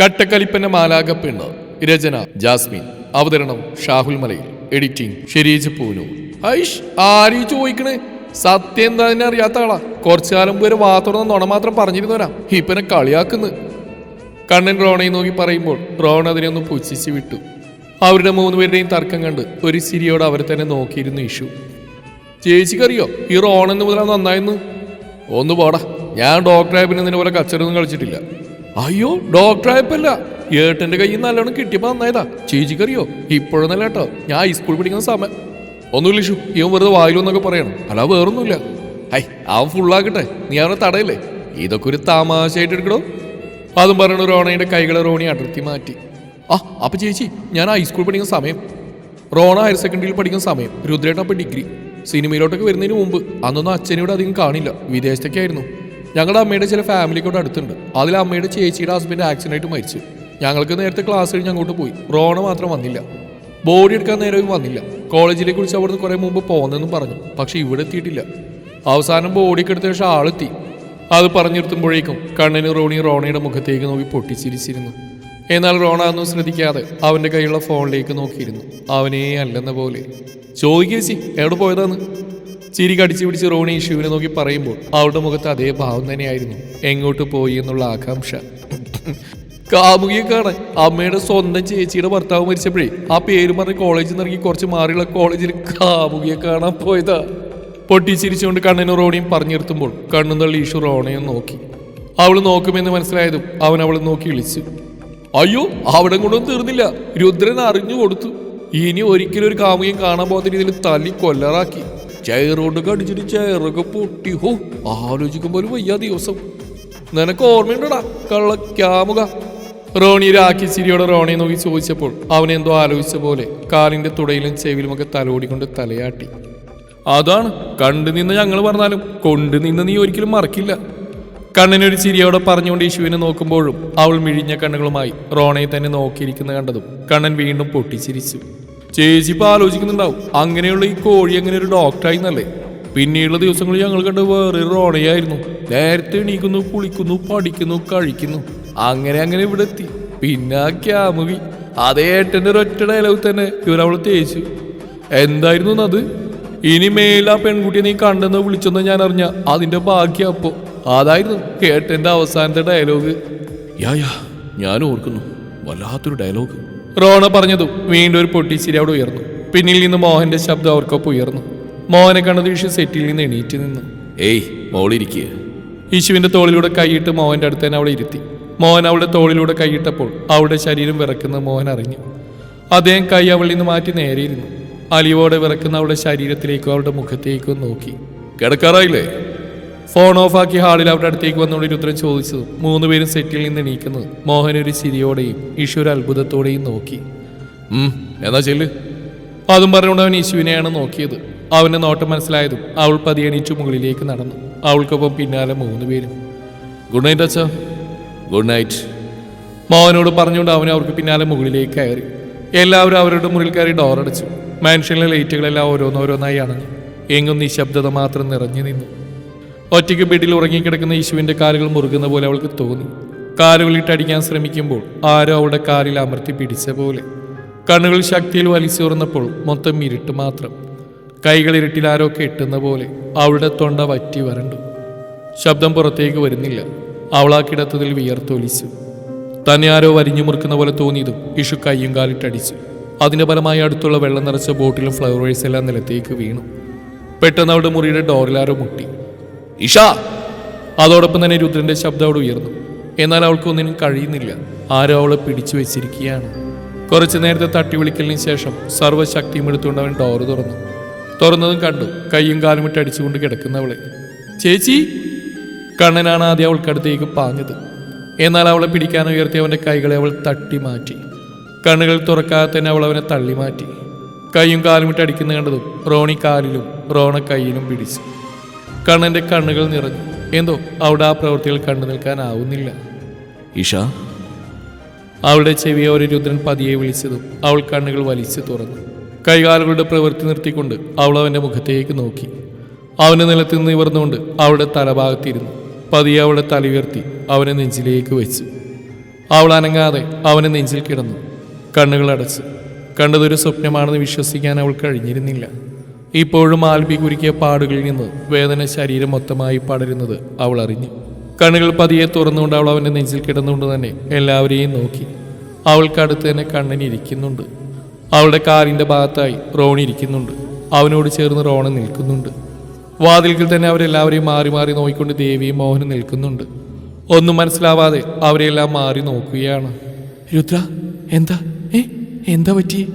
കട്ടക്കലിപ്പന്റെ മാലാകപ്പെണ്ണ് രചന Jasmine. അവതരണം Shahul Malayil. Editing Shereej പൂനു. ഐഷ് ആരീ ചോദിക്കണേ? സത്യം എന്താ തന്നെ അറിയാത്ത ആളാ. കുറച്ചു കാലം വരെ വാ തുറന്ന് നുണ മാത്രം പറഞ്ഞിരുന്നവരാ. ഇപ്പനെ കളിയാക്കുന്നു. കണ്ണൻ റോണയെ നോക്കി പറയുമ്പോൾ റോൺ അതിനെ ഒന്ന് പുച്ഛിച്ച് വിട്ടു. അവരുടെ മൂന്നുപേരുടെയും തർക്കം കണ്ട് ഒരു സിരിയോട് അവരെ തന്നെ നോക്കിയിരുന്നു ഇഷു. ചേച്ചിക്കറിയോ ഈ റോണെന്ന് മുതലാ നന്നായെന്ന്? ഒന്ന് പോടാ. ഞാൻ ഡോക്ടറായപ്പിന് നിന്നെ പോലെ കച്ചറൊന്നും കളിച്ചിട്ടില്ല. അയ്യോ ഡോക്ടറായപ്പല്ല ഏട്ടന്റെ കയ്യിൽ നല്ലോണം കിട്ടിയപ്പോ നന്നായതാ. ചേച്ചിക്കറിയോ? ഇപ്പോഴൊന്നല്ല കേട്ടോ ഞാൻ ഹൈസ്കൂൾ പഠിക്കുന്ന സമയം. ഒന്നുമില്ല ഇഷു ഇവൻ വെറുതെ വായിലൊന്നൊക്കെ പറയണം. അല്ല വേറൊന്നുമില്ല. ഹൈ അവൻ ഫുള്ളാക്കട്ടെ നീ അവനെ തടയില്ലേ? ഇതൊക്കെ ഒരു തമാശയായിട്ട് എടുക്കണോ അതും പറയണ റോണയുടെ കൈകളെ റോണി അടർത്തി മാറ്റി. ആ അപ്പൊ ചേച്ചി ഞാൻ ഹൈസ്കൂൾ പഠിക്കുന്ന സമയം. റോണ ഹയർ സെക്കൻഡറിയിൽ പഠിക്കുന്ന സമയം. രുദ്രേട്ടൻ ഡിഗ്രി സിനിമയിലോട്ടൊക്കെ വരുന്നതിന് മുമ്പ് അന്നൊന്നും അച്ഛനോട് അധികം കാണില്ല. വിദേശത്തൊക്കെയായിരുന്നു ഞങ്ങളുടെ അമ്മയുടെ ചില ഫാമിലി കൂടെ അടുത്തുണ്ട്. അതിൽ അമ്മയുടെ ചേച്ചിയുടെ ഹസ്ബൻഡ് ആക്സിഡന്റ് ആയിട്ട് മരിച്ചു. ഞങ്ങൾക്ക് നേരത്തെ ക്ലാസ് കഴിഞ്ഞ് അങ്ങോട്ട് പോയി. റോണ മാത്രം വന്നില്ല. ബോഡി എടുക്കാൻ നേരവും വന്നില്ല. കോളേജിലേക്ക് കുറിച്ച് അവിടുന്ന് കുറേ മുമ്പ് പോകുന്നെന്നും പറഞ്ഞു. പക്ഷെ ഇവിടെ എത്തിയിട്ടില്ല. അവസാനം ബോഡിക്ക് എടുത്ത ശേഷം ആളെത്തി. അത് പറഞ്ഞിരുത്തുമ്പോഴേക്കും കണ്ണിന് റോണി റോണയുടെ മുഖത്തേക്ക് നോക്കി പൊട്ടിച്ചിരിച്ചിരുന്നു. എന്നാൽ റോണ ഒന്നും ശ്രദ്ധിക്കാതെ അവന്റെ കയ്യിലുള്ള ഫോണിലേക്ക് നോക്കിയിരുന്നു. അവനേ അല്ലെന്ന പോലെ. ചോദിക്കേച്ചി എവിടെ പോയതാന്ന്? ചിരി കടിച്ചു പിടിച്ച് റോണി ശിവനെ നോക്കി പറയുമ്പോൾ അവളുടെ മുഖത്ത് അതേ ഭാവം തന്നെയായിരുന്നു. എങ്ങോട്ട് പോയി എന്നുള്ള ആകാംക്ഷ. കാമുകിയെ കാണാൻ അമ്മയുടെ സ്വന്തം ചേച്ചിയുടെ ഭർത്താവ് മരിച്ചപ്പോഴേ ആ പേര് പറഞ്ഞ് കോളേജിൽ നിന്ന് ഇറങ്ങി കുറച്ച് മാറിയുള്ള കോളേജിൽ കാമുകിയെ കാണാൻ പോയതാ. പൊട്ടിച്ചിരിച്ചുകൊണ്ട് കണ്ണനും റോണിയും പറഞ്ഞു നിർത്തുമ്പോൾ കണ്ണും തള്ളി ഈശു റോണയും നോക്കി. അവൾ നോക്കുമെന്ന് മനസ്സിലായതും അവൻ അവളെ നോക്കി വിളിച്ചു. അയ്യോ അവിടെ കൊണ്ടൊന്നും തീർന്നില്ല. രുദ്രൻ അറിഞ്ഞു കൊടുത്തു. ഇനി ഒരിക്കലും ഒരു കാമുകയും കാണാൻ പോകാത്ത രീതിയിൽ തല്ലി കൊല്ലറാക്കി. ചെയറോണ്ട് കടിച്ചിട്ട് ചെയറൊക്കെ പൊട്ടി. ഹോ ആലോചിക്കുമ്പോൾ വയ്യ ദിവസം. നിനക്ക് ഓർമ്മയുണ്ടടാ? കള്ളക്കാമുക റോണി രാഖി ചിരിയോടെ റോണിയെ നോക്കി ചോദിച്ചപ്പോൾ അവനെന്തോ ആലോചിച്ച പോലെ കാലിന്റെ തുടയിലും ചെവിലുമൊക്കെ തലോടിക്കൊണ്ട് തലയാട്ടി. അതാണ് കണ്ടു നിന്ന് ഞങ്ങൾ പറഞ്ഞാലും കൊണ്ടു നിന്ന് നീ ഒരിക്കലും മറക്കില്ല. കണ്ണിനൊരു ചിരിയോടെ പറഞ്ഞുകൊണ്ട് യേശുവിനെ നോക്കുമ്പോഴും അവൾ മിഴിഞ്ഞ കണ്ണുകളുമായി റോണയെ തന്നെ നോക്കിയിരിക്കുന്ന കണ്ടതും കണ്ണൻ വീണ്ടും പൊട്ടിച്ചിരിച്ചു. ചേച്ചി ഇപ്പൊ ആലോചിക്കുന്നുണ്ടാവും. അങ്ങനെയുള്ള ഈ കോഴി അങ്ങനെ ഒരു ഡോക്ടറായി എന്നല്ലേ പിന്നീടുള്ള ദിവസങ്ങളിൽ ഞങ്ങൾ കണ്ട് വേറൊരു റോണയായിരുന്നു നേരത്തെ എണീക്കുന്നു കുളിക്കുന്നു പഠിക്കുന്നു കഴിക്കുന്നു. അങ്ങനെ അങ്ങനെ ഇവിടെ എത്തി. പിന്നെ ആ ക്യാമുവി അതേ ഏട്ടന്റെ ഒരൊറ്റ ഡയലോഗ് തന്നെ ഇവരവൾ തേച്ചു. എന്തായിരുന്നു അത്? ഇനി മേലെ ആ പെൺകുട്ടിയെ നീ കണ്ടെന്ന് വിളിച്ചെന്ന് ഞാൻ അറിഞ്ഞ അതിന്റെ ബാക്കി അപ്പോ അതായിരുന്നു ഏട്ടന്റെ അവസാനത്തെ ഡയലോഗ് യാ ഞാൻ ഓർക്കുന്നു. വല്ലാത്തൊരു ഡയലോഗ് റോണ പറഞ്ഞതും വീണ്ടും ഒരു പൊട്ടിച്ചിരി അവിടെ ഉയർന്നു. പിന്നിൽ നിന്ന് മോഹന്റെ ശബ്ദം അവർക്കൊപ്പം ഉയർന്നു. മോഹനെ കണ്ടത് വിഷു സെറ്റിൽ നിന്ന് എണീറ്റ് നിന്നു. ഏയ് മോളിരിക്കുക യേശുവിന്റെ തോളിലൂടെ കൈയിട്ട് മോഹന്റെ അടുത്ത് തന്നെ അവളെ ഇരുത്തി. മോഹൻ അവളുടെ തോളിലൂടെ കൈയിട്ടപ്പോൾ അവളുടെ ശരീരം വിറക്കുന്ന മോഹൻ അറിഞ്ഞു. അദ്ദേഹം കൈ അവളിൽ നിന്ന് മാറ്റി നേരെയിരുന്നു അലിവോടെ വിറക്കുന്ന അവളുടെ ശരീരത്തിലേക്കും അവളുടെ മുഖത്തേക്കും നോക്കി. കിടക്കാറായില്ലേ? ഫോൺ ഓഫാക്കി ഹാളിൽ അവരുടെ അടുത്തേക്ക് വന്നുകൊണ്ട് രുദ്രൻ ചോദിച്ചതും മൂന്നുപേരും സെറ്റിൽ നിന്ന് എണീക്കുന്നത് മോഹൻ ഒരു ചിരിയോടെയും ഈശു ഒരു അത്ഭുതത്തോടെയും നോക്കി. എന്നാ ചെല്ല്. അതും പറഞ്ഞുകൊണ്ട് അവൻ ഈശുവിനെയാണ് നോക്കിയത്. അവന്റെ നോട്ടം മനസ്സിലായതും അവൾ പതിയെ എണീച്ചു മുകളിലേക്ക് നടന്നു. അവൾക്കൊപ്പം പിന്നാലെ മൂന്ന് പേരും. ഗുഡ് നൈറ്റ് അച്ഛ. Good night. മോഹനോട് പറഞ്ഞുകൊണ്ട് അവൻ അവർക്ക് പിന്നാലെ മുകളിലേക്ക് കയറി. എല്ലാവരും അവരുടെ മുറിയിൽ കയറി ഡോർ അടച്ചു മാൻഷനിലെ ലൈറ്റുകളെല്ലാം ഓരോന്നോരോന്നായി അണഞ്ഞു. എങ്ങും നിശബ്ദത മാത്രം നിറഞ്ഞു നിന്നു. ഒറ്റയ്ക്ക് ബെഡിൽ ഉറങ്ങിക്കിടക്കുന്ന യേശുവിന്റെ കാലുകൾ മുറുകുന്ന പോലെ അവൾക്ക് തോന്നി. കാലുകളിട്ടടിക്കാൻ ശ്രമിക്കുമ്പോൾ ആരോ അവളുടെ കാലിൽ അമർത്തി പിടിച്ച പോലെ. കണ്ണുകൾ ശക്തിയിൽ വലിച്ചുറന്നപ്പോൾ മൊത്തം ഇരുട്ട് മാത്രം. കൈകൾ ഇരുട്ടിൽ ആരോ കെട്ടുന്ന പോലെ അവളുടെ തൊണ്ട വറ്റി വരണ്ടു. ശബ്ദം പുറത്തേക്ക് വരുന്നില്ല. അവൾ ആ കിടത്തതിൽ വിയർത്തൊലിച്ചു. തന്നെ ആരോ വരിഞ്ഞു മുറുക്കുന്ന പോലെ തോന്നിയതും ഇഷു കയ്യും കാലിട്ടടിച്ചു അതിന്റെ ഫലമായി അടുത്തുള്ള വെള്ളം നിറച്ച ബോട്ടിലും ഫ്ലവേഴ്സ് എല്ലാം നിലത്തേക്ക് വീണു. പെട്ടെന്ന് അവളുടെ മുറിയുടെ ഡോറിലാരോ മുട്ടി. ഇഷ അതോടൊപ്പം തന്നെ രുദ്രന്റെ ശബ്ദം അവിടെ ഉയർന്നു. എന്നാൽ അവൾക്ക് ഒന്നിനും കഴിയുന്നില്ല. ആരോ അവളെ പിടിച്ചു വെച്ചിരിക്കുകയാണ്. കുറച്ചു നേരത്തെ തട്ടി വിളിക്കലിന് ശേഷം സർവശക്തിയും എടുത്തുകൊണ്ട് അവൻ ഡോറ് തുറന്നു. തുറന്നതും കണ്ടു. കൈയും കാലും ഇട്ട് അടിച്ചുകൊണ്ട് കിടക്കുന്നവളെ. ചേച്ചി! കണ്ണനാണ് ആദ്യം അവൾക്കടുത്തേക്ക് പാഞ്ഞത്. എന്നാൽ അവളെ പിടിക്കാൻ ഉയർത്തി അവന്റെ കൈകളെ അവൾ തട്ടി മാറ്റി. കണ്ണുകൾ തുറക്കാതെ തന്നെ അവൾ അവനെ തള്ളി മാറ്റി കൈയും കാലും ഇട്ട് അടിക്കുന്ന കണ്ടതും റോണി കാലിലും റോണ കൈയിലും പിടിച്ചു. കണ്ണന്റെ കണ്ണുകൾ നിറഞ്ഞു. എന്തോ അവിടെ ആ പ്രവൃത്തികൾ കണ്ടു നിൽക്കാനാവുന്നില്ല. ഇഷ അവളുടെ ചെവിയെ ഒരു രുദ്രൻ പതിയെ വിളിച്ചതും അവൾ കണ്ണുകൾ വലിച്ചു തുറന്നു. കൈകാലുകളുടെ പ്രവൃത്തി നിർത്തിക്കൊണ്ട് അവൾ അവന്റെ മുഖത്തേക്ക് നോക്കി. അവന്റെ നിലത്ത് നിന്ന് നിവർന്നുകൊണ്ട് അവളുടെ തലഭാഗത്തിരുന്നു. പതിയെ അവളുടെ തല ഉയർത്തി അവനെ നെഞ്ചിലേക്ക് വെച്ചു. അവൾ അനങ്ങാതെ അവനെ നെഞ്ചിൽ കിടന്നു. കണ്ണുകൾ അടച്ചു. കണ്ടതൊരു സ്വപ്നമാണെന്ന് വിശ്വസിക്കാൻ അവൾ കഴിഞ്ഞിരുന്നില്ല. ഇപ്പോഴും ആൽബി കുരുക്കിയ പാടുകളിൽ നിന്ന് വേദന ശരീരം മൊത്തമായി പടരുന്നത് അവൾ അറിഞ്ഞു. കണ്ണുകൾ പതിയെ തുറന്നുകൊണ്ട് അവൾ അവന്റെ നെഞ്ചിൽ കിടന്നുകൊണ്ട് തന്നെ എല്ലാവരെയും നോക്കി. അവൾക്കടുത്ത് തന്നെ കണ്ണൻ ഇരിക്കുന്നുണ്ട്. അവളുടെ കാറിന്റെ ഭാഗത്തായി റോൺ ഇരിക്കുന്നുണ്ട്. അവനോട് ചേർന്ന് റോണ നിൽക്കുന്നുണ്ട്. വാതിൽക്കിൽ തന്നെ അവരെല്ലാവരെയും മാറി മാറി നോക്കിക്കൊണ്ട് ദേവിയും മോഹനും നിൽക്കുന്നുണ്ട്. ഒന്നും മനസ്സിലാവാതെ അവരെല്ലാം മാറി നോക്കുകയാണ്. രുദ്ര എന്താ? ഏ എന്താ പറ്റി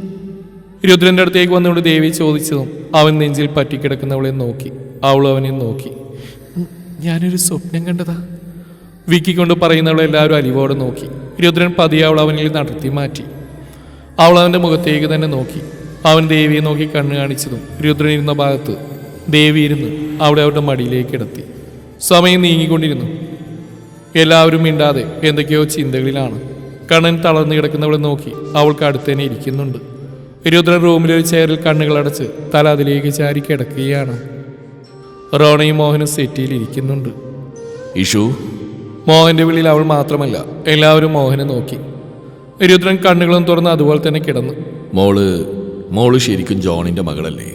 രുദ്രന്റെ അടുത്തേക്ക് വന്നുകൊണ്ട് ദേവി ചോദിച്ചതും അവൻ നെഞ്ചിൽ പറ്റിക്കിടക്കുന്നവളെ നോക്കി. അവൾ അവനെ നോക്കി. ഞാനൊരു സ്വപ്നം കണ്ടതാ. വിക്കിക്കൊണ്ട് പറയുന്നവളെ എല്ലാവരും അലിവോടെ നോക്കി. രുദ്രൻ പതിയെ അവൾ അവനിൽ നടത്തി മാറ്റി. അവൾ അവന്റെ മുഖത്തേക്ക് തന്നെ നോക്കി. അവൻ ദേവിയെ നോക്കി കണ്ണു കാണിച്ചതും രുദ്രൻ ഇരുന്ന ഭാഗത്ത് ദേവി ഇരുന്ന് അവിടെ അവരുടെ മടിയിലേക്ക് കിടത്തി. സമയം നീങ്ങിക്കൊണ്ടിരുന്നു. എല്ലാവരും മിണ്ടാതെ എന്തൊക്കെയോ ചിന്തകളിലാണ്. കണ്ണൻ തളർന്നു കിടക്കുന്നവളെ നോക്കി അവൾക്ക് അടുത്ത് തന്നെ ഇരിക്കുന്നുണ്ട്. രുദ്രൻ റൂമിലെ ഒരു ചെയറിൽ കണ്ണുകളടച്ച് തല അതിലേക്ക് ചാരി കിടക്കുകയാണ്. റോണയും മോഹനും സെറ്റിയിൽ ഇരിക്കുന്നുണ്ട്. ഇഷു മോഹന്റെ വിളിയിൽ അവൾ മാത്രമല്ല എല്ലാവരും മോഹനെ നോക്കി. രുദ്രൻ കണ്ണുകളും തുറന്ന് അതുപോലെ തന്നെ കിടന്നു. മോൾ മോൾ ശരിക്കും ജോണിന്റെ മകളല്ലേ?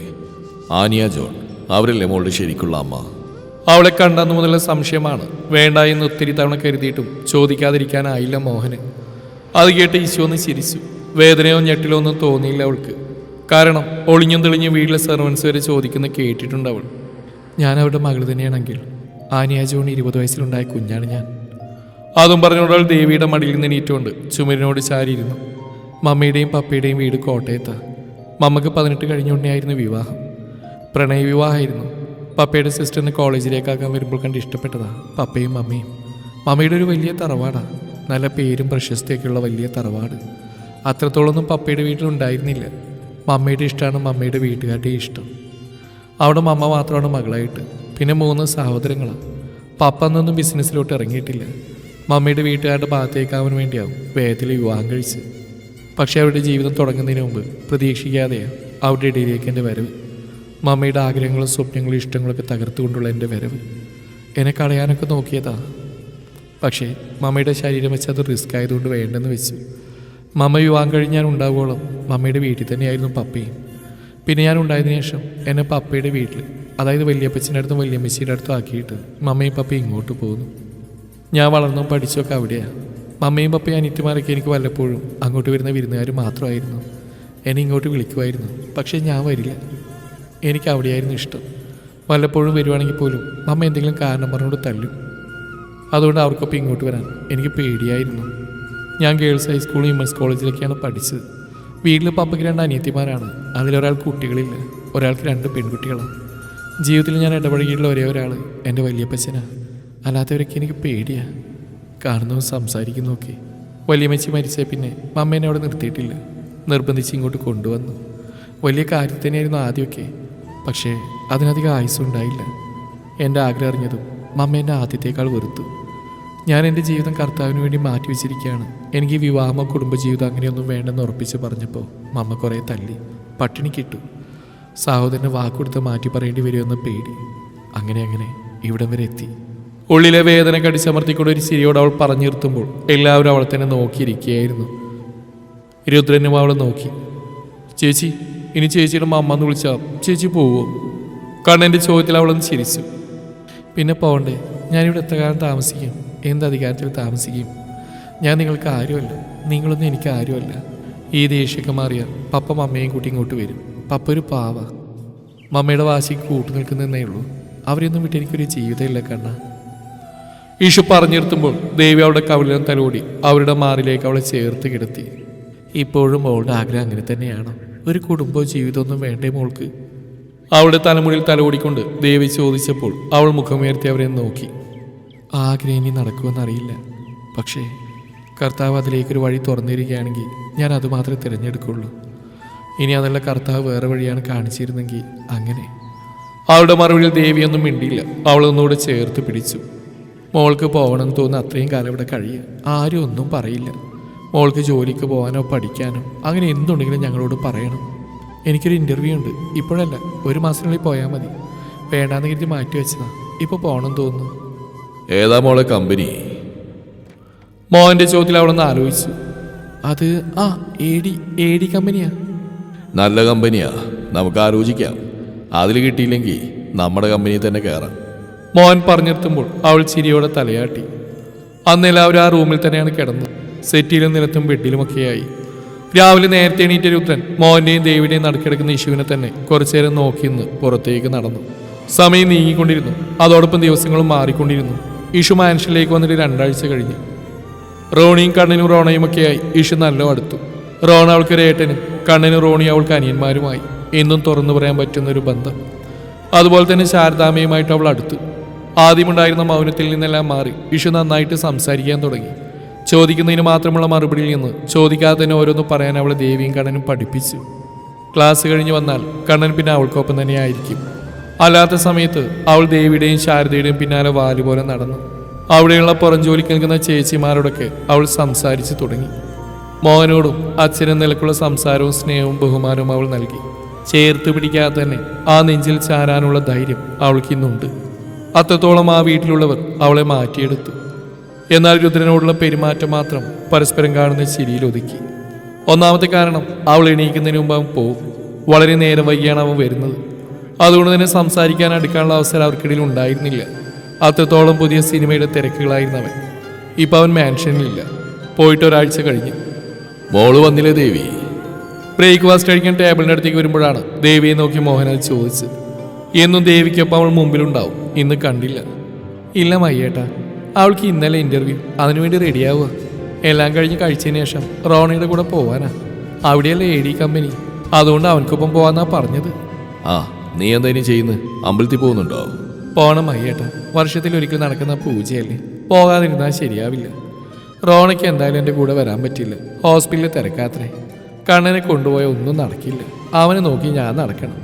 ആനിയ ജോൺ അവരല്ലേ മോളുടെ ശരിക്കുള്ള അമ്മ? അവളെ കണ്ടെന്ന് മുതലുള്ള സംശയമാണ്. വേണ്ട എന്ന് ഒത്തിരി തവണ കരുതിയിട്ടും ചോദിക്കാതിരിക്കാനായില്ല മോഹന്. അത് കേട്ട് ഈശോ ഒന്ന് ചിരിച്ചു. വേദനയോ ഞെട്ടിലോ ഒന്നും തോന്നിയില്ല അവൾക്ക്. കാരണം ഒളിഞ്ഞും തെളിഞ്ഞും വീട്ടിലെ സെർവൻസ് വരെ ചോദിക്കുന്ന കേട്ടിട്ടുണ്ട് അവൾ. ഞാൻ അവരുടെ മകൾ തന്നെയാണെങ്കിൽ ആനിയ ജോൺ ഇരുപത് വയസ്സിലുണ്ടായ കുഞ്ഞാണ് ഞാൻ. അതും പറഞ്ഞോട് അവൾ ദേവിയുടെ മടിയിൽ നിന്ന് എണീറ്റുകൊണ്ട് ചുമരിനോട് ചാരിയിരുന്നു. മമ്മിയുടെയും പപ്പയുടെയും വീട് കോട്ടയത്ത്. മമ്മക്ക് പതിനെട്ട് കഴിഞ്ഞുകൊണ്ടായിരുന്നു വിവാഹം. പ്രണയ വിവാഹമായിരുന്നു. പപ്പയുടെ സിസ്റ്ററിന് കോളേജിലേക്കാക്കാൻ വരുമ്പോൾ കണ്ട് ഇഷ്ടപ്പെട്ടതാണ് പപ്പയും മമ്മിയും. മമ്മിയുടെ ഒരു വലിയ തറവാടാണ് നല്ല പേരും പ്രശസ്തിയൊക്കെയുള്ള വലിയ തറവാട്. അത്രത്തോളൊന്നും പപ്പയുടെ വീട്ടിലുണ്ടായിരുന്നില്ല. മമ്മയുടെ ഇഷ്ടമാണ് മമ്മയുടെ വീട്ടുകാരുടെ ഇഷ്ടം. അവിടെ മമ്മ മാത്രമാണ് മകളായിട്ട്. പിന്നെ മൂന്ന് സഹോദരങ്ങളാണ് പപ്പ അന്നൊന്നും ബിസിനസ്സിലോട്ട് ഇറങ്ങിയിട്ടില്ല. മമ്മയുടെ വീട്ടുകാരുടെ ഭാഗത്തേക്കാവാൻ വേണ്ടിയാവും വേഗത്തിൽ വിവാഹം കഴിച്ച്. പക്ഷേ അവരുടെ ജീവിതം തുടങ്ങുന്നതിന് മുമ്പ് പ്രതീക്ഷിക്കാതെയാണ് അവരുടെ ഇടയിലേക്ക് എന്റെ വരവ് മമ്മയുടെ ആഗ്രഹങ്ങളും സ്വപ്നങ്ങളും ഇഷ്ടങ്ങളൊക്കെ തകർത്തുകൊണ്ടുള്ള എന്റെ വരവ്. എന്നെ കളയാനൊക്കെ നോക്കിയതാ. പക്ഷേ മമ്മയുടെ ശരീരം വെച്ച് അത് റിസ്ക് ആയതുകൊണ്ട് വേണ്ടെന്ന് വെച്ചു. മമ്മ വിവാഹം കഴിഞ്ഞ് ഞാൻ ഉണ്ടാവുകയോളം മമ്മയുടെ വീട്ടിൽ തന്നെയായിരുന്നു പപ്പയും പിന്നെ ഞാൻ ഉണ്ടായതിനു ശേഷം എന്നെ പപ്പയുടെ വീട്ടിൽ അതായത് വലിയപ്പച്ചന്റെ അടുത്തും വലിയമ്മച്ചിയുടെ അടുത്തും ആക്കിയിട്ട് മമ്മയും പപ്പയും ഇങ്ങോട്ട് പോകുന്നു ഞാൻ വളർന്നും പഠിച്ചൊക്കെ അവിടെയാണ് മമ്മയും പപ്പയും അനിത്യമാരൊക്കെ എനിക്ക് വല്ലപ്പോഴും അങ്ങോട്ട് വരുന്ന വിരുന്നുകാർ മാത്രമായിരുന്നു. എന്നെ ഇങ്ങോട്ട് വിളിക്കുമായിരുന്നു പക്ഷേ ഞാൻ വരില്ല. എനിക്ക് അവിടെയായിരുന്നു ഇഷ്ടം. വല്ലപ്പോഴും വരുവാണെങ്കിൽ പോലും മമ്മ എന്തെങ്കിലും കാരണം പറഞ്ഞുകൊണ്ട് തല്ലും. അതുകൊണ്ട് അവർക്കൊപ്പം ഇങ്ങോട്ട് വരാൻ എനിക്ക് പേടിയായിരുന്നു. ഞാൻ ഗേൾസ് ഹൈസ്കൂളും വിമൻസ് കോളേജിലൊക്കെയാണ് പഠിച്ചത്. വീട്ടിൽ പപ്പയ്ക്ക് രണ്ട് അനിയത്തിമാരാണ്. അതിലൊരാൾ കുട്ടികളില്ല ഒരാൾക്ക് രണ്ട് പെൺകുട്ടികളാണ് ജീവിതത്തിൽ ഞാൻ ഇടപഴകിയിട്ടുള്ള ഒരേ ഒരാൾ എന്റെ വലിയപ്പച്ചനാണ് അല്ലാത്തവരൊക്കെ എനിക്ക് പേടിയാണ് കാണുന്നതും സംസാരിക്കുന്നതൊക്കെ വലിയമ്മച്ചി മരിച്ച പിന്നെ മമ്മ എന്നെ അവിടെ നിർത്തിയിട്ടില്ല. നിർബന്ധിച്ച് ഇങ്ങോട്ട് കൊണ്ടുവന്നു. വലിയ കാര്യം തന്നെയായിരുന്നു ആദ്യമൊക്കെ. പക്ഷേ അതിനധികം ആയുസ്സും ഉണ്ടായില്ല. എന്റെ ആഗ്രഹം അറിഞ്ഞതും മമ്മ എന്നെ ആദ്യത്തേക്കാൾ വെറുത്തു. ഞാൻ എന്റെ ജീവിതം കർത്താവിന് വേണ്ടി മാറ്റി വെച്ചിരിക്കുകയാണ് എനിക്ക് വിവാഹമോ കുടുംബജീവിതം അങ്ങനെയൊന്നും വേണ്ടെന്ന് ഉറപ്പിച്ച് പറഞ്ഞപ്പോൾ മമ്മ കുറേ തല്ലി. പട്ടിണി കിട്ടു. സഹോദരന് വാക്കുകൊടുത്ത് മാറ്റി പറയേണ്ടി വരുമെന്ന് പേടി. അങ്ങനെ അങ്ങനെ ഇവിടം വരെ എത്തി. ഉള്ളിലെ വേദന കടിച്ചമർത്തിക്കൊണ്ട് ഒരു ചിരിയോട് അവൾ പറഞ്ഞു നിർത്തുമ്പോൾ എല്ലാവരും അവളെ തന്നെ നോക്കിയിരിക്കുകയായിരുന്നു. രുദ്രനും അവളെ നോക്കി. ചേച്ചി ഇനി ചേച്ചിയുടെ മമ്മ എന്ന് വിളിച്ചാൽ ചേച്ചി പോവോ? കണ്ണന്റെ ചോദ്യത്തിൽ അവളൊന്ന് ചിരിച്ചു. പിന്നെ പോകണ്ടേ ഞാനിവിടെ എത്ര കാലം താമസിക്കും? എന്ത് അധികാരത്തിൽ താമസിക്കും? ഞാൻ നിങ്ങൾക്ക് ആരുമല്ല. നിങ്ങളൊന്നും എനിക്ക് ആരുമല്ല. ഈ ദേഷ്യമൊക്കെ മാറിയാൽ പപ്പ മമ്മയും കൂട്ടി ഇങ്ങോട്ട് വരും. പപ്പ ഒരു പാവ. മമ്മയുടെ വാശിക്ക് കൂട്ടു നിൽക്കുന്നതേ ഉള്ളൂ. അവരെയൊന്നും വിട്ട് എനിക്കൊരു ജീവിതമില്ല കണ്ണ. ഈശു പറഞ്ഞിരുത്തുമ്പോൾ ദേവി അവളുടെ കവിളിലും തലോടി അവരുടെ മാറിലേക്ക് അവളെ ചേർത്ത് കിടത്തി. ഇപ്പോഴും അവളുടെ ആഗ്രഹം അങ്ങനെ തന്നെയാണ്. ഒരു കുടുംബ ജീവിതമൊന്നും വേണ്ടേ മോൾക്ക്? അവളുടെ തലമുടിയിൽ തലോടിക്കൊണ്ട് ദേവി ചോദിച്ചപ്പോൾ അവൾ മുഖമുയർത്തി അവരെ നോക്കി. ആഗ്രഹം ഇനി നടക്കുമെന്നറിയില്ല പക്ഷേ കർത്താവ് അതിലേക്കൊരു വഴി തുറന്നിരിക്കുകയാണെങ്കിൽ ഞാൻ അത് മാത്രമേ തിരഞ്ഞെടുക്കുള്ളൂ. ഇനി അതല്ല കർത്താവ് വേറെ വഴിയാണ് കാണിച്ചിരുന്നെങ്കിൽ അങ്ങനെ. അവളുടെ മറുപടിയിൽ ദേവിയൊന്നും മിണ്ടിയില്ല. അവളൊന്നുകൂടെ ചേർത്ത് പിടിച്ചു. മോൾക്ക് പോകണമെന്ന് തോന്നുന്ന അത്രയും കാലം ഇവിടെ കഴിയുക ആരും ഒന്നും പറയില്ല. മോൾക്ക് ജോലിക്ക് പോകാനോ പഠിക്കാനോ അങ്ങനെ എന്തുണ്ടെങ്കിലും ഞങ്ങളോട് പറയണം. എനിക്കൊരു ഇന്റർവ്യൂ ഉണ്ട്. ഇപ്പോഴല്ല ഒരു മാസത്തിനുള്ളിൽ പോയാൽ മതി. വേണ്ടാന്ന് കരുതി മാറ്റി വെച്ചതാ. ഇപ്പോൾ പോകണം തോന്നുന്നു. ഏതാ മോളെ കമ്പനി? മോഹന്റെ ചോദ്യത്തിൽ അവിടെ നിന്ന് ആലോചിച്ചു. അത് ആ എ ഡി എ ഡി കമ്പനിയാ? നല്ല കമ്പനിയാ. നമുക്ക് ആലോചിക്കാം. അതിൽ കിട്ടിയില്ലെങ്കിൽ നമ്മുടെ കമ്പനിയിൽ തന്നെ കയറാം. മോഹൻ പറഞ്ഞെത്തുമ്പോൾ അവൾ ചിരിയോടെ തലയാട്ടി. അന്ന് എല്ലാവരും ആ റൂമിൽ തന്നെയാണ് കിടന്നത്. സെറ്റിയിലും നിലത്തും ബെഡിലുമൊക്കെയായി രാവിലെ നേരത്തെ എണീറ്റ രുദ്രൻ മോഹന്റെയും ദേവിയുടെയും നടക്കിടക്കുന്ന യേശുവിനെ തന്നെ കുറച്ചേരം നോക്കിന്ന് പുറത്തേക്ക് നടന്നു. സമയം നീങ്ങിക്കൊണ്ടിരുന്നു. അതോടൊപ്പം ദിവസങ്ങളും മാറിക്കൊണ്ടിരുന്നു. ഇഷു മാൻഷനിലേക്ക് വന്നിട്ട് രണ്ടാഴ്ച കഴിഞ്ഞു. റോണിയും കണ്ണനും റോണയും ഒക്കെയായി ഇഷു നല്ല അടുത്തു. റോണ അവൾക്ക് ഏട്ടനും കണ്ണനും റോണി അവൾക്ക് അനിയന്മാരുമായി. എന്നും തുറന്നു പറയാൻ പറ്റുന്ന ഒരു ബന്ധം. അതുപോലെ തന്നെ ശാരദാമയുമായിട്ട് അവൾ അടുത്തു. ആദ്യമുണ്ടായിരുന്ന മൗനത്തിൽ നിന്നെല്ലാം മാറി ഇഷു നന്നായിട്ട് സംസാരിക്കാൻ തുടങ്ങി. ചോദിക്കുന്നതിന് മാത്രമുള്ള മറുപടിയിൽ നിന്ന് ചോദിക്കാതെ തന്നെ ഓരോന്ന് പറയാൻ അവളെ ദേവിയും കണ്ണനും പഠിപ്പിച്ചു. ക്ലാസ് കഴിഞ്ഞ് വന്നാൽ കണ്ണൻ പിന്നെ അവൾക്കൊപ്പം തന്നെ ആയിരിക്കും. അല്ലാത്ത സമയത്ത് അവൾ ദേവിയുടെയും ശാരദയുടെയും പിന്നാലെ വാലുപോലെ നടന്നു. അവിടെയുള്ള പുറം ജോലിക്ക് നിൽക്കുന്ന ചേച്ചിമാരോടൊക്കെ അവൾ സംസാരിച്ചു തുടങ്ങി. മോഹനോടും അച്ഛനും നിലക്കുള്ള സംസാരവും സ്നേഹവും ബഹുമാനവും അവൾ നൽകി. ചേർത്ത് പിടിക്കാതെ തന്നെ ആ നെഞ്ചിൽ ചാരാനുള്ള ധൈര്യം അവൾക്ക് ഇന്നുണ്ട്. അത്രത്തോളം ആ വീട്ടിലുള്ളവർ അവളെ മാറ്റിയെടുത്തു. എന്നാൽ രുദ്രനോടുള്ള പെരുമാറ്റം മാത്രം പരസ്പരം കാണുന്ന ചിരിയിൽ ഒതുക്കി. ഒന്നാമത്തെ കാരണം അവൾ എണീക്കുന്നതിന് മുമ്പ് അവൻ പോകും. വളരെ നേരം വൈകിയാണ് അവൻ വരുന്നത്. അതുകൊണ്ട് തന്നെ സംസാരിക്കാൻ അടുക്കാനുള്ള അവസരം അവർക്കിടയിൽ ഉണ്ടായിരുന്നില്ല. അത്രത്തോളം പുതിയ സിനിമയുടെ തിരക്കുകളായിരുന്നു അവൻ ഇപ്പം അവൻ മാൻഷനിലില്ല. പോയിട്ട് ഒരാഴ്ച കഴിഞ്ഞു. മോൾ വന്നില്ലേ ദേവി? ബ്രേക്ക്ഫാസ്റ്റ് കഴിക്കാൻ ടേബിളിന്റെ അടുത്തേക്ക് വരുമ്പോഴാണ് ദേവിയെ നോക്കി അത് ചോദിച്ചത്. എന്നും ദേവിക്കൊപ്പം അവൾ മുമ്പിലുണ്ടാവും. ഇന്ന് കണ്ടില്ല. ഇല്ല മയ്യേട്ടാ. അവൾക്ക് ഇന്നലെ ഇന്റർവ്യൂ അതിനുവേണ്ടി റെഡിയാവുക എല്ലാം കഴിഞ്ഞ് കഴിച്ചതിന് ശേഷം റോണിയുടെ കൂടെ പോവാനാ. അവിടെയല്ലേ എ ഡി കമ്പനി അതുകൊണ്ട് അവൻക്കൊപ്പം പോവാന്നാ പറഞ്ഞത്. ആ നീ എന്താ ഇനി ചെയ്യുന്നത് അമ്പലത്തിൽ പോകുന്നുണ്ടോ? പോണം മയ്യേട്ടാ വർഷത്തിൽ ഒരിക്കൽ നടക്കുന്ന പൂജയല്ലേ? പോകാതിരുന്നാൽ ശരിയാവില്ല. റോണയ്ക്ക് എന്തായാലും എന്റെ കൂടെ വരാൻ പറ്റില്ല. ഹോസ്പിറ്റലിൽ തിരക്കാത്രേ. കണ്ണനെ കൊണ്ടുപോയ ഒന്നും നടക്കില്ല. അവനെ നോക്കി ഞാൻ നടക്കണം.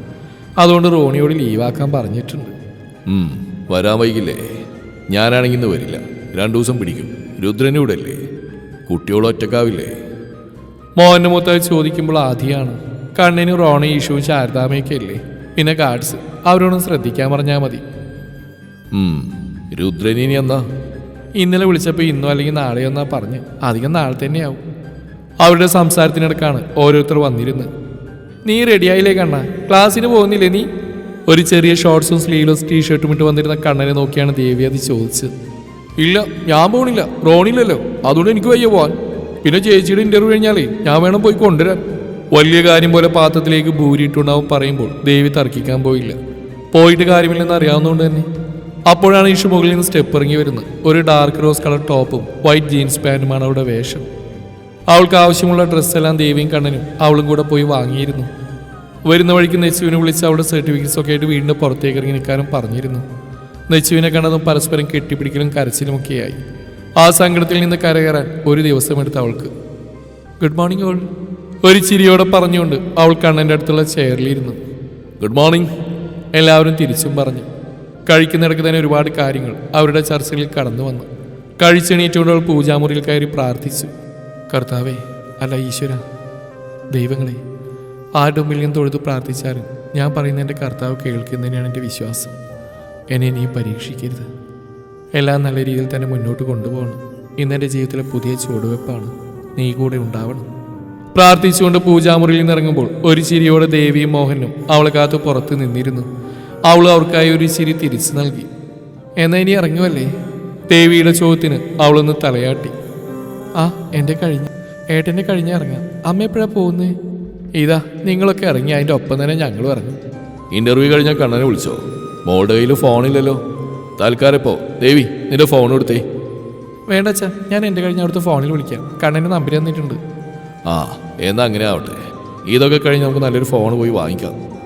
അതുകൊണ്ട് റോണിയോട് ലീവാക്കാൻ പറഞ്ഞിട്ടുണ്ട്. വരാൻ വൈകില്ലേ? ഞാനാണെങ്കിൽ ഇന്ന് വരില്ല. രണ്ടു ദിവസം പിടിക്കും. രുദ്രന്റെ കൂടെ അല്ലേ കുട്ടിയോട് ഒറ്റക്കാവില്ലേ? മോഹന്റെ മൂത്തായി ചോദിക്കുമ്പോൾ ആദ്യമാണ് കണ്ണിന് റോണി ഈശുവും ശാരദാമയൊക്കെ അല്ലേ പിന്നെ കാർഡ്സ് അവരോടും ശ്രദ്ധിക്കാൻ പറഞ്ഞാൽ മതി. രുദ്രനി എന്നാ? ഇന്നലെ വിളിച്ചപ്പോൾ ഇന്നോ അല്ലെങ്കിൽ നാളെയോ എന്നാ പറഞ്ഞ്. അധികം നാളെ തന്നെയാവും. അവരുടെ സംസാരത്തിനിടക്കാണ് ഓരോരുത്തർ വന്നിരുന്നത് നീ റെഡിയായില്ലേ കണ്ണ? ക്ലാസ്സിന് പോകുന്നില്ലേ നീ? ഒരു ചെറിയ ഷോർട്സും സ്ലീവ്ലെസ് ടീഷർട്ടും ഇട്ട് വന്നിരുന്ന കണ്ണനെ നോക്കിയാണ് ദേവി അത് ചോദിച്ചത്. ഇല്ല ഞാൻ പോണില്ല. റോണില്ലല്ലോ. അതുകൊണ്ട് എനിക്ക് വയ്യ പോവാൻ. പിന്നെ ചേച്ചിയുടെ ഇന്റർവ്യൂ കഴിഞ്ഞാലേ ഞാൻ വേണം പോയി കൊണ്ടുവരാൻ. വലിയ കാര്യം പോലെ പാത്രത്തിലേക്ക് ഭൂരിയിട്ടുണ്ടാവും പറയുമ്പോൾ ദേവി തർക്കിക്കാൻ പോയില്ല. പോയിട്ട് കാര്യമില്ലെന്ന് അറിയാവുന്നതുകൊണ്ട് തന്നെ. അപ്പോഴാണ് ഈഷു മുകളിൽ നിന്ന് സ്റ്റെപ്പ് ഇറങ്ങി വരുന്നത്. ഒരു ഡാർക്ക് റോസ് കളർ ടോപ്പും വൈറ്റ് ജീൻസ് പാന്റുമാണ് അവളുടെ വേഷം. അവൾക്ക് ആവശ്യമുള്ള ഡ്രസ്സെല്ലാം ദേവിയും കണ്ണനും അവളും കൂടെ പോയി വാങ്ങിയിരുന്നു. വരുന്ന വഴിക്ക് നെച്ചുവിനെ വിളിച്ച് അവളുടെ സർട്ടിഫിക്കറ്റ്സ് ഒക്കെ ആയിട്ട് വീടിന്റെ പുറത്തേക്ക് ഇറങ്ങി നിൽക്കാനും പറഞ്ഞിരുന്നു. നെച്ചുവിനെ കണ്ടതും പരസ്പരം കെട്ടിപ്പിടിക്കലും കരച്ചിലുമൊക്കെയായി ആ സങ്കടത്തിൽ നിന്ന് കരകയറാൻ ഒരു ദിവസം എടുത്ത അവൾക്ക്. ഗുഡ് മോർണിംഗ് ഓൾ ഒരു ചിരിയോടെ പറഞ്ഞുകൊണ്ട് അവൾ കണ്ണന്റെ അടുത്തുള്ള ചെയറിലിരുന്നു ഗുഡ് മോർണിംഗ് എല്ലാവരും തിരിച്ചും പറഞ്ഞു. കഴിക്കുന്നിടക്ക് തന്നെ ഒരുപാട് കാര്യങ്ങൾ അവരുടെ ചർച്ചകളിൽ കടന്നു വന്നു. കഴിച്ചെണീറ്റുകൊണ്ട് അവൾ പൂജാമുറിയിൽ കയറി പ്രാർത്ഥിച്ചു. കർത്താവേ അല്ല ഈശ്വര ദൈവങ്ങളെ ആരുടെ മുമ്പിൽ ഞാൻ തൊഴുതു പ്രാർത്ഥിച്ചാലും ഞാൻ പറയുന്ന എന്റെ കർത്താവ് കേൾക്കുന്നതിനാണ് എന്റെ വിശ്വാസം. എന്നെ നീ പരീക്ഷിക്കരുത്. എല്ലാം നല്ല രീതിയിൽ തന്നെ മുന്നോട്ട് കൊണ്ടുപോകണം. ഇന്നെന്റെ ജീവിതത്തിലെ പുതിയ ചുവടുവെപ്പാണ് നീ കൂടെ ഉണ്ടാവണം. പ്രാർത്ഥിച്ചുകൊണ്ട് പൂജാമുറിയിൽ നിന്നിറങ്ങുമ്പോൾ ഒരു ചിരിയോടെ ദേവിയും മോഹനും അവളെ കാത്തു പുറത്ത് നിന്നിരുന്നു. അവൾ അവർക്കായി ഒരു ചിരി തിരിച്ചു നൽകി. എന്നാ ഇനി ഇറങ്ങുമല്ലേ ദേവിയുടെ ചോദ്യത്തിന് അവളൊന്ന് തലയാട്ടി. ആ എന്റെ കഴിഞ്ഞ ഏട്ടന്റെ കഴിഞ്ഞ ഇറങ്ങാം. അമ്മ എപ്പോഴാ പോകുന്നേ? ഇതാ നിങ്ങളൊക്കെ ഇറങ്ങി അതിന്റെ ഒപ്പം തന്നെ ഞങ്ങളും ഇറങ്ങും. ഇന്റർവ്യൂ കഴിഞ്ഞാൽ കണ്ണനെ വിളിച്ചോ? മോളുടെ കയ്യിൽ ഫോണില്ലല്ലോ തൽക്കാലം ദേവി നിന്റെ ഫോൺ കൊടുത്തേ. വേണ്ട അച്ഛാ ഞാൻ എന്റെ കഴിഞ്ഞ അവിടുത്തെ ഫോണിൽ വിളിക്കാം. കണ്ണന്റെ നമ്പർ തന്നിട്ടുണ്ട്. ആ എന്നാ അങ്ങനെ ആവട്ടെ. ഇതൊക്കെ കഴിഞ്ഞ് നമുക്ക് നല്ലൊരു ഫോൺ പോയി വാങ്ങിക്കാം.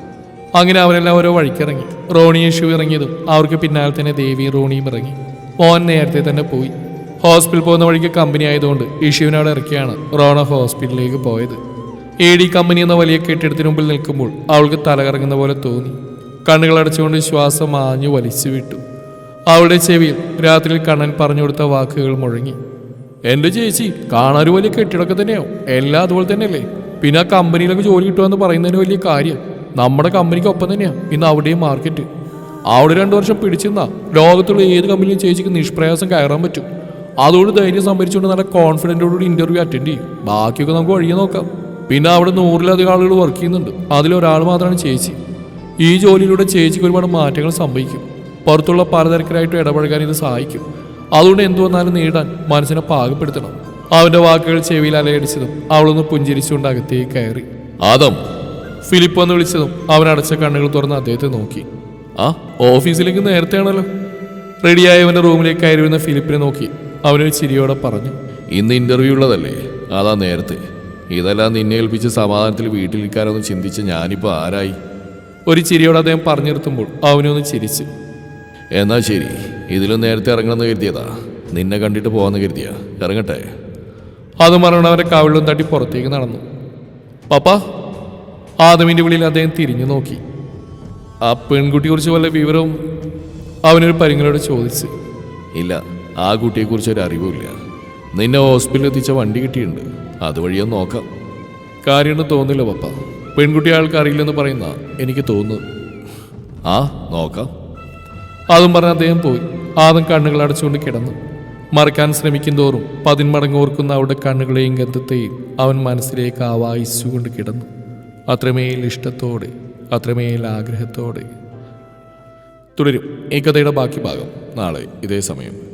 അങ്ങനെ അവരെല്ലാം ഓരോ വഴിക്കിറങ്ങി റോണി യേശു ഇറങ്ങിയതും അവർക്ക് പിന്നാലെ തന്നെ ദേവി റോണിയും ഇറങ്ങി. മോൻ നേരത്തെ തന്നെ പോയി. ഹോസ്പിറ്റൽ പോകുന്ന വഴിക്ക് കമ്പനി ആയതുകൊണ്ട് യേശുവിനോട് അവിടെ ഇറക്കിയാണ് റോണ ഹോസ്പിറ്റലിലേക്ക് പോയത്. എ ഡി കമ്പനി എന്ന വലിയ കെട്ടിടത്തിന് മുമ്പിൽ നിൽക്കുമ്പോൾ അവൾക്ക് തലകറങ്ങുന്ന പോലെ തോന്നി. കണ്ണുകൾ അടച്ചുകൊണ്ട് ശ്വാസം ആഞ്ഞു വലിച്ചു വിട്ടു. അവളുടെ ചെവിയിൽ രാത്രിയിൽ കണ്ണൻ പറഞ്ഞു കൊടുത്ത വാക്കുകൾ മുഴങ്ങി. എന്റെ ചേച്ചി കാണാൻ വലിയ കെട്ടിടമൊക്കെ തന്നെയാവും. എല്ലാം അതുപോലെ തന്നെയല്ലേ? പിന്നെ ആ കമ്പനിയിലൊക്കെ ജോലി കിട്ടുമെന്ന് പറയുന്നതിന് വലിയ കാര്യം. നമ്മുടെ കമ്പനിക്ക് ഒപ്പം തന്നെയാണ് ഇന്ന് അവിടെയും മാർക്കറ്റ് അവിടെ രണ്ടു വർഷം പിടിച്ചെന്നാ ലോകത്തുള്ള ഏത് കമ്പനിയും ചേച്ചിക്ക് നിഷ്പ്രയാസം കയറാൻ പറ്റും. അതുകൊണ്ട് ധൈര്യം സംഭരിച്ചുകൊണ്ട് നല്ല കോൺഫിഡന്റോടുകൂടി ഇന്റർവ്യൂ അറ്റൻഡ് ചെയ്യും. ബാക്കിയൊക്കെ നമുക്ക് വഴിയെ നോക്കാം. പിന്നെ അവിടെ നൂറിലധികം ആളുകൾ വർക്ക് ചെയ്യുന്നുണ്ട്. അതിലൊരാൾ മാത്രമാണ് ചേച്ചി. ഈ ജോലിയിലൂടെ ചേച്ചിക്ക് ഒരുപാട് മാറ്റങ്ങൾ സംഭവിക്കും. പുറത്തുള്ള പലതരക്കരായിട്ട് ഇടപഴകാൻ ഇത് സഹായിക്കും. അതുകൊണ്ട് എന്തു വന്നാലും നേടാൻ മനസ്സിനെ പാകപ്പെടുത്തണം. അവന്റെ വാക്കുകൾ ചെവിയിൽ അലയടിച്ചതും അവളൊന്ന് പുഞ്ചിരിച്ചുകൊണ്ട് അകത്തേക്ക് കയറി. ആദം ഫിലിപ്പ് വന്ന് വിളിച്ചതും അവൻ അടച്ച കണ്ണുകൾ തുറന്ന് അദ്ദേഹത്തെ നോക്കി. ആ ഓഫീസിലേക്ക് നേരത്തെയാണല്ലോ. റെഡിയായവന്റെ റൂമിലേക്ക് കയറി വരുന്ന ഫിലിപ്പിനെ നോക്കി. അവനൊരു ചിരിയോടെ പറഞ്ഞു ഇന്ന് ഇന്റർവ്യൂ ഉള്ളതല്ലേ? അതാ നേരത്തെ. ഇതെല്ലാം നിന്നെ ഏൽപ്പിച്ച് സമാധാനത്തിൽ വീട്ടിലിരിക്കാനൊന്ന് ചിന്തിച്ച് ഞാനിപ്പോൾ ആരായി? ഒരു ചിരിയോടെ അദ്ദേഹം പറഞ്ഞു നിർത്തുമ്പോൾ അവനൊന്ന് ചിരിച്ചു. എന്നാ ശരി. ഇതിലും നേരത്തെ ഇറങ്ങണമെന്ന് കരുതിയതാ. നിന്നെ കണ്ടിട്ട് പോകാമെന്ന് കരുതിയാ. ഇറങ്ങട്ടെ. അത് മറന്നവരെ കവിളും തട്ടി പുറത്തേക്ക് നടന്നു. പപ്പ ആദമിന്റെ വിളിയിൽ അദ്ദേഹം തിരിഞ്ഞു നോക്കി. ആ പെൺകുട്ടിയെ കുറിച്ച് വല്ല വിവരവും അവനൊരു പരിങ്ങളോട് ചോദിച്ചു. ഇല്ല ആ കുട്ടിയെക്കുറിച്ച് ഒരു അറിവുമില്ല. നിന്നെ ഹോസ്പിറ്റലിൽ എത്തിച്ച വണ്ടി കിട്ടിയിട്ടുണ്ട്. അതുവഴിയൊന്ന് നോക്കാം. കാര്യമൊന്നും തോന്നില്ല പപ്പ. പെൺകുട്ടി ആൾക്ക് അറിയില്ലെന്ന് പറയുന്ന എനിക്ക് തോന്നുന്നു. ആ നോക്കാം. അതും പറഞ്ഞ് അദ്ദേഹം പോയി. ആദം കണ്ണുകൾ അടച്ചുകൊണ്ട് കിടന്നു. മറക്കാൻ ശ്രമിക്കും തോറും പതിന്മടങ്ങ് ഓർക്കുന്ന അവരുടെ കണ്ണുകളെയും ഗന്ധത്തെയും അവൻ മനസ്സിലേക്ക് ആവായിച്ചുകൊണ്ട് കിടന്നു. അത്രമേൽ ഇഷ്ടത്തോടെ അത്രമേൽ ആഗ്രഹത്തോടെ. തുടരും. ഈ കഥയുടെ ബാക്കി ഭാഗം നാളെ ഇതേ സമയം.